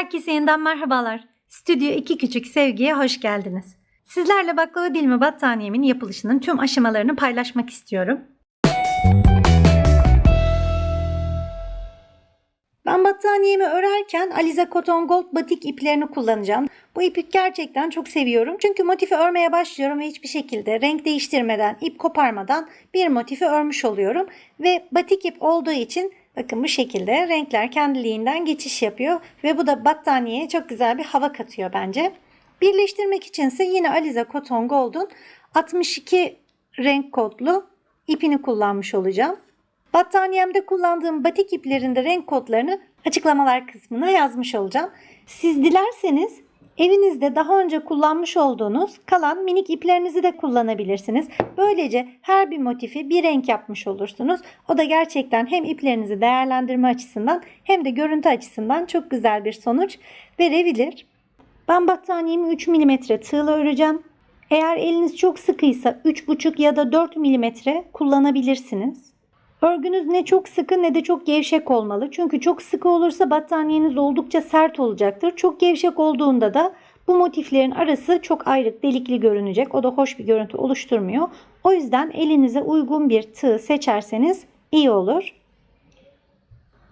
Herkese yeniden merhabalar. Stüdyo 2 Küçük Sevgi'ye hoş geldiniz. Sizlerle baklava dilimi battaniyemin yapılışının tüm aşamalarını paylaşmak istiyorum. Ben battaniyemi örerken Alize Cotton Gold batik iplerini kullanacağım. Bu ipi gerçekten çok seviyorum. Çünkü motifi örmeye başlıyorum ve hiçbir şekilde renk değiştirmeden, ip koparmadan bir motifi örmüş oluyorum. Ve batik ip olduğu için bakın bu şekilde renkler kendiliğinden geçiş yapıyor. Ve bu da battaniyeye çok güzel bir hava katıyor bence. Birleştirmek içinse yine Alize Cotton Gold'un 62 renk kodlu ipini kullanmış olacağım. Battaniyemde kullandığım batik iplerinde renk kodlarını açıklamalar kısmına yazmış olacağım. Siz dilerseniz evinizde daha önce kullanmış olduğunuz kalan minik iplerinizi de kullanabilirsiniz. Böylece her bir motifi bir renk yapmış olursunuz. O da gerçekten hem iplerinizi değerlendirme açısından hem de görüntü açısından çok güzel bir sonuç verebilir. Ben battaniyemi 3 mm tığla öreceğim. Eğer eliniz çok sıkıysa 3,5 ya da 4 mm kullanabilirsiniz. Örgünüz ne çok sıkı ne de çok gevşek olmalı. Çünkü çok sıkı olursa battaniyeniz oldukça sert olacaktır. Çok gevşek olduğunda da bu motiflerin arası çok ayrık delikli görünecek. O da hoş bir görüntü oluşturmuyor. O yüzden elinize uygun bir tığ seçerseniz iyi olur.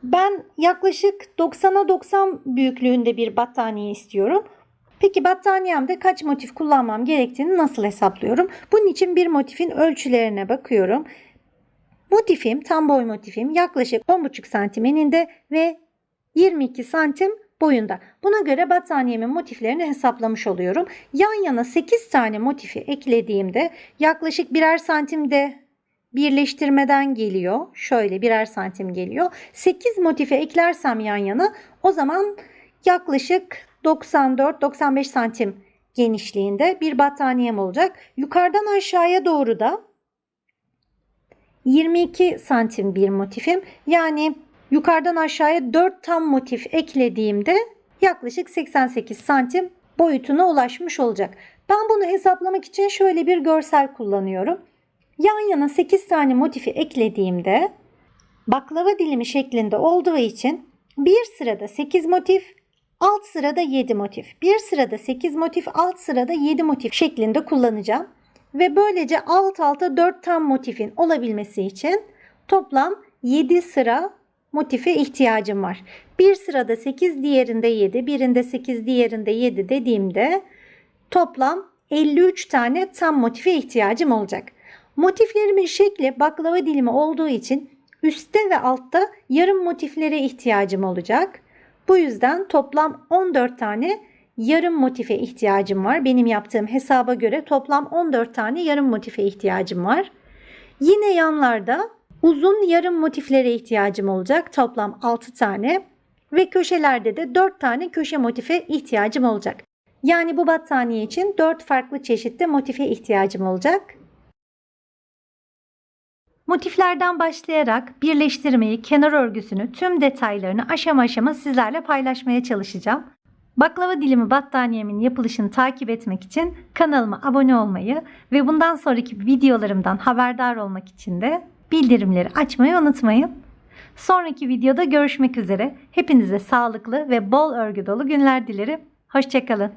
Ben yaklaşık 90'a 90 büyüklüğünde bir battaniye istiyorum. Peki battaniyemde kaç motif kullanmam gerektiğini nasıl hesaplıyorum? Bunun için bir motifin ölçülerine bakıyorum. Motifim, tam boy motifim yaklaşık 10,5 santim eninde ve 22 santim boyunda. Buna göre battaniyemin motiflerini hesaplamış oluyorum. Yan yana 8 tane motifi eklediğimde yaklaşık birer santimde birleştirmeden geliyor. Şöyle birer santim geliyor. 8 motifi eklersem yan yana o zaman yaklaşık 94-95 santim genişliğinde bir battaniyem olacak. Yukarıdan aşağıya doğru da 22 santim bir motifim. Yani yukarıdan aşağıya 4 tam motif eklediğimde yaklaşık 88 santim boyutuna ulaşmış olacak. Ben bunu hesaplamak için şöyle bir görsel kullanıyorum. Yan yana 8 tane motifi eklediğimde baklava dilimi şeklinde olduğu için bir sırada 8 motif, alt sırada 7 motif. Bir sırada 8 motif, alt sırada 7 motif şeklinde kullanacağım. Ve böylece alt alta 4 tam motifin olabilmesi için toplam 7 sıra motife ihtiyacım var. Bir sırada 8, diğerinde 7, birinde 8, diğerinde 7 dediğimde toplam 53 tane tam motife ihtiyacım olacak. Motiflerimin şekli baklava dilimi olduğu için üstte ve altta yarım motiflere ihtiyacım olacak. Bu yüzden toplam 14 tane yarım motife ihtiyacım var. Benim yaptığım hesaba göre toplam 14 tane yarım motife ihtiyacım var. Yine yanlarda uzun yarım motiflere ihtiyacım olacak. Toplam 6 tane ve köşelerde de 4 tane köşe motife ihtiyacım olacak. Yani bu battaniye için 4 farklı çeşitte motife ihtiyacım olacak. Motiflerden başlayarak birleştirmeyi, kenar örgüsünü, tüm detaylarını aşama aşama sizlerle paylaşmaya çalışacağım. Baklava dilimi battaniyemin yapılışını takip etmek için kanalıma abone olmayı ve bundan sonraki videolarımdan haberdar olmak için de bildirimleri açmayı unutmayın. Sonraki videoda görüşmek üzere. Hepinize sağlıklı ve bol örgü dolu günler dilerim. Hoşçakalın.